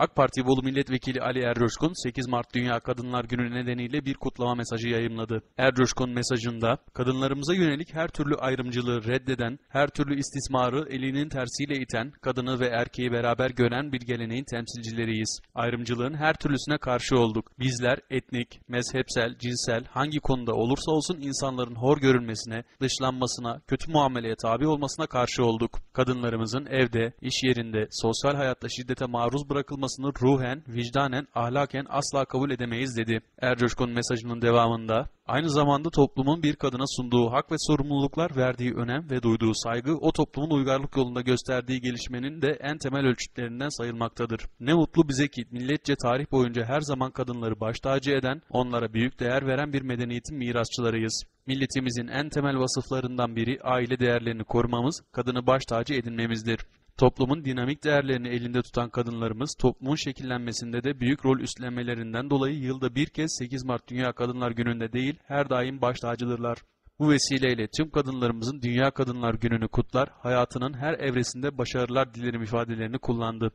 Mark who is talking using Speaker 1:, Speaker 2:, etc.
Speaker 1: AK Parti Bolu Milletvekili Ali Ercoşkun 8 Mart Dünya Kadınlar Günü nedeniyle bir kutlama mesajı yayımladı. Ercoşkun mesajında kadınlarımıza yönelik her türlü ayrımcılığı reddeden, her türlü istismarı elinin tersiyle iten, kadını ve erkeği beraber gören bir geleneğin temsilcileriyiz. Ayrımcılığın her türlüsüne karşı olduk. Bizler etnik, mezhepsel, cinsel hangi konuda olursa olsun insanların hor görülmesine, dışlanmasına, kötü muameleye tabi olmasına karşı olduk. Kadınlarımızın evde, iş yerinde, sosyal hayatta şiddete maruz bırakılmasını ruhen, vicdanen, ahlaken asla kabul edemeyiz dedi. Ercoşkun mesajının devamında, aynı zamanda toplumun bir kadına sunduğu hak ve sorumluluklar verdiği önem ve duyduğu saygı o toplumun uygarlık yolunda gösterdiği gelişmenin de en temel ölçütlerinden sayılmaktadır. Ne mutlu bize ki milletçe tarih boyunca her zaman kadınları baş tacı eden, onlara büyük değer veren bir medeniyetin mirasçılarıyız. Milletimizin en temel vasıflarından biri aile değerlerini korumamız, kadını baş tacı edinmemizdir. Toplumun dinamik değerlerini elinde tutan kadınlarımız toplumun şekillenmesinde de büyük rol üstlenmelerinden dolayı yılda bir kez 8 Mart Dünya Kadınlar Günü'nde değil her daim baş tacıdırlar. Bu vesileyle tüm kadınlarımızın Dünya Kadınlar Günü'nü kutlar, hayatının her evresinde başarılar dilerim ifadelerini kullandı.